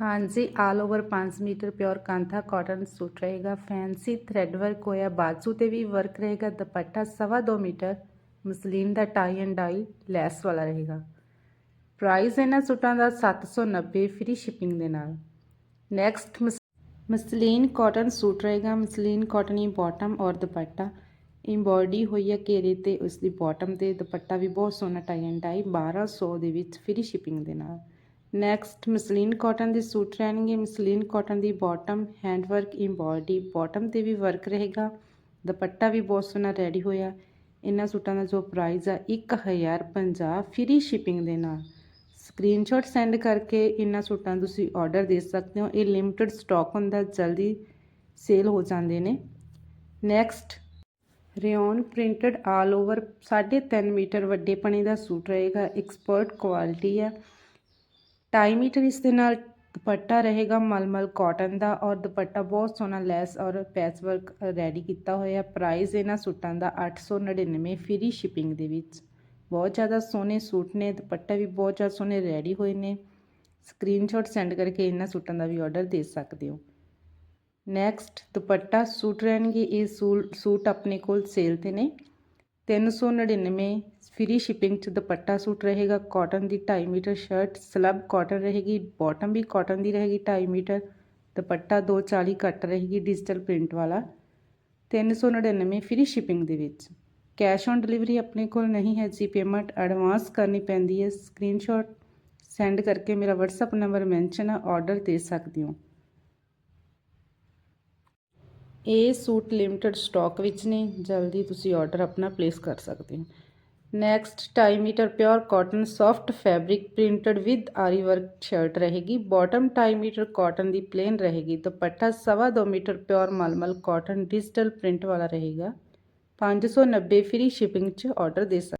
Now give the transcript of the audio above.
ਹਾਂਜੀ all over 5 meter pure kantha cotton suit ਰਹੇਗਾ fancy thread work ਹੋਇਆ, ਬਾਜੂ ਤੇ ਵੀ ਵਰਕ ਰਹੇਗਾ, ਦੁਪੱਟਾ ਸਵਾ ਦੋ ਮੀਟਰ, ਮਸਲੀਨ ਦਾ ਟਾਈ ਐਂਡ ਡਾਈ ਲੈਸ ਵਾਲਾ ਰਹੇਗਾ। ਪ੍ਰਾਈਸ ਇਹਨਾਂ ਸੂਟਾਂ ਦਾ 790 ਫ੍ਰੀ ਸ਼ਿਪਿੰਗ ਦੇ ਨਾਲ। ਨੈਕਸਟ ਮਸਲੀਨ ਕਾਟਨ ਸੂਟ ਰਹੇਗਾ, ਮਸਲੀਨ ਕਾਟਨ ਹੀ ਬਾਟਮ ਔਰ ਦੁਪੱਟਾ। ਇੰਬੋਰਡੀ ਹੋਈ ਹੈ ਘੇਰੇ ਤੇ ਉਸ ਦੀ ਬਾਟਮ ਤੇ, ਦੁਪੱਟਾ ਵੀ ਬਹੁਤ ਸੋਹਣਾ ਟਾਈ ਐਂਡ ਡਾਈ 1200 ਦੇ ਵਿੱਚ ਫ੍ਰੀ ਸ਼ਿਪਿੰਗ ਦੇ ਨਾਲ। ਨੈਕਸਟ ਮਸਲੀਨ ਕਾਟਨ ਦੇ ਸੂਟ ਰਹਿਣਗੇ। ਮਸਲੀਨ ਕਾਟਨ ਦੀ bottom hand work embroidery bottom ਤੇ ਵੀ ਵਰਕ ਰਹੇਗਾ। ਦੁਪੱਟਾ ਵੀ ਬਹੁਤ ਸੋਹਣਾ ਰੈਡੀ ਹੋਇਆ। ਇਹਨਾਂ ਸੂਟਾਂ ਦਾ ਜੋ ਪ੍ਰਾਈਸ ਆ 1050 ਫ੍ਰੀ ਸ਼ਿਪਿੰਗ ਦੇ ਨਾਲ। ਸਕਰੀਨਸ਼ਾਟ ਸੈਂਡ ਕਰਕੇ ਇਹਨਾਂ ਸੂਟਾਂ ਤੁਸੀਂ ਆਰਡਰ ਦੇ ਸਕਦੇ ਹੋ। ਇਹ ਲਿਮਟਿਡ ਸਟਾਕ ਹੁੰਦਾ, ਜਲਦੀ ਸੇਲ ਹੋ ਜਾਂਦੇ ਨੇ। Next rayon printed all over 3.5 meter ਵੱਡੇ ਪਣੇ ਦਾ ਸੂਟ ਰਹੇਗਾ। ਐਕਸਪਰਟ ਕੁਆਲਿਟੀ ਹੈ 2.5 ਮੀਟਰ ਇਸ ਦੇ ਨਾਲ ਦੁਪੱਟਾ ਰਹੇਗਾ ਮਲਮਲ ਕਾਟਨ ਦਾ ਔਰ ਦੁਪੱਟਾ ਬਹੁਤ ਸੋਹਣਾ ਲੈਸ ਔਰ ਪੈਚ ਵਰਕ ਰੈਡੀ ਕੀਤਾ ਹੋਇਆ। ਪ੍ਰਾਈਸ ਇਹਨਾਂ ਸੂਟਾਂ ਦਾ 899 ਫ੍ਰੀ ਸ਼ਿਪਿੰਗ ਦੇ ਵਿੱਚ। ਬਹੁਤ ਜ਼ਿਆਦਾ ਸੋਹਣੇ ਸੂਟ ਨੇ, ਦੁਪੱਟਾ ਵੀ ਬਹੁਤ ਜ਼ਿਆਦਾ ਸੋਹਣੇ ਰੈਡੀ ਹੋਏ ਨੇ। ਸਕਰੀਨਸ਼ਾਟ ਸੈਂਡ ਕਰਕੇ ਇਹਨਾਂ ਸੂਟਾਂ ਦਾ ਵੀ ਆਰਡਰ ਦੇ ਸਕਦੇ ਹੋ। ਨੈਕਸਟ ਦੁਪੱਟਾ ਸੂਟ ਰਹਿਣਗੇ, ਇਹ ਸੂਟ ਆਪਣੇ ਕੋਲ ਸੇਲ ਤੇ ਨੇ। 399 ਫ੍ਰੀ ਸ਼ਿਪਿੰਗ ਚ ਦੁਪੱਟਾ ਸੂਟ ਰਹੇਗਾ, ਕਾਟਨ ਦੀ 2.5 ਮੀਟਰ ਸ਼ਰਟ, ਸਲਬ ਕਾਟਨ ਰਹੇਗੀ, ਬਾਟਮ ਵੀ ਕਾਟਨ ਦੀ ਰਹੇਗੀ 2.5 ਮੀਟਰ, ਦੁਪੱਟਾ 240 ਕੱਟ ਰਹੇਗੀ ਡਿਜੀਟਲ ਪ੍ਰਿੰਟ ਵਾਲਾ। 399 ਫ੍ਰੀ ਸ਼ਿਪਿੰਗ ਦੇ ਵਿੱਚ ਕੈਸ਼ ਔਨ ਡਿਲੀਵਰੀ ਆਪਣੇ ਕੋਲ ਨਹੀਂ ਹੈ ਜੀ, ਪੇਮੈਂਟ ਐਡਵਾਂਸ ਕਰਨੀ ਪੈਂਦੀ ਹੈ। ਸਕਰੀਨਸ਼ਾਟ ਸੈਂਡ ਕਰਕੇ ਮੇਰਾ WhatsApp ਨੰਬਰ ਮੈਂਸ਼ਨ ਆ ਆਰਡਰ ਦੇ ਸਕਦੇ ਹੋ। ਇਹ ਸੂਟ ਲਿਮਟਿਡ ਸਟਾਕ ਵਿੱਚ ਨੇ, ਜਲਦੀ ਤੁਸੀਂ ਆਰਡਰ ਆਪਣਾ ਪਲੇਸ ਕਰ ਸਕਦੇ ਹੋ। Next 2.5 meter pure cotton soft fabric printed with aari work shirt ਰਹੇਗੀ। ਬਾਟਮ 2.5 ਮੀਟਰ ਕਾਟਨ ਦੀ ਪਲੇਨ ਰਹੇਗੀ। ਦੁਪੱਟਾ ਸਵਾ 2 ਮੀਟਰ ਪਿਓਰ ਮਲਮਲ ਕਾਟਨ ਡਿਜੀਟਲ ਪ੍ਰਿੰਟ ਵਾਲਾ ਰਹੇਗਾ। 590 ਫ੍ਰੀ ਸ਼ਿਪਿੰਗ 'ਚ ਆਰਡਰ ਦੇ ਸਕਦੇ